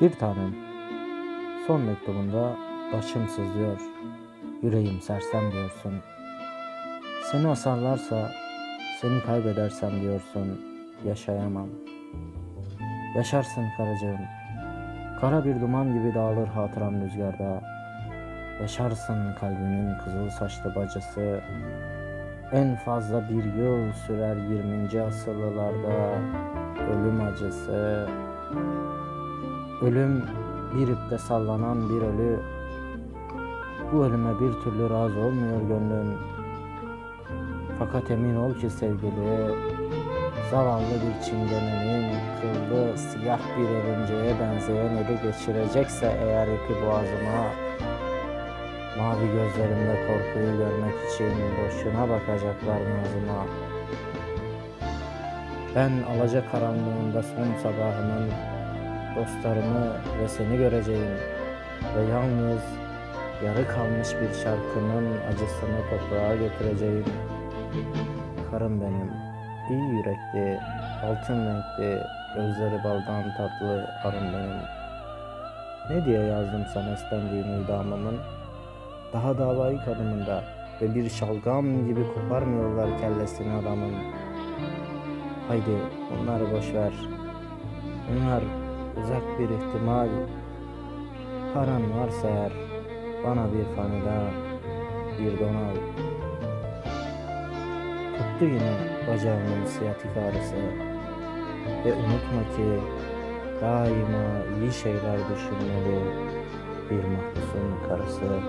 Bir tanem, son mektubunda başım sızlıyor, yüreğim sersem diyorsun. Seni asarlarsa, seni kaybedersem diyorsun, yaşayamam. Yaşarsın karıcığım, kara bir duman gibi dağılır hatıram rüzgarda. Yaşarsın kalbimin kızıl saçlı bacısı, en fazla bir yıl sürer 20. asırlılarda ölüm acısı. Ölüm bir ipte sallanan bir ölü. Bu ölüme bir türlü razı olmuyor gönlüm. Fakat emin ol ki sevgili, zavallı bir çingenenin kıllı siyah bir örümceğe benzeyen eli geçirecekse eğer ipi boğazıma, mavi gözlerimde korkuyu görmek için boşuna bakacaklar nazıma. Ben alaca karanlığında son sabahımın dostlarımı ve seni göreceğim ve yalnız yarı kalmış bir şarkının acısını toprağa götüreceğim. Karım benim, iyi yürekli, altın renkli, gözleri baldan tatlı arım benim. Ne diye yazdım sana istendiğini idamımın? Daha davayı kadınında ve bir şalgam gibi koparmıyorlar kellesini adamın. Haydi onları boş ver. Bunlar uzak bir ihtimal. Paran varsa eğer bana bir fanida bir don al. Tuttu yine bacağımın siyatik ağrısı. Ve unutma ki daima iyi şeyler düşünmeli bir mahpusun karısı.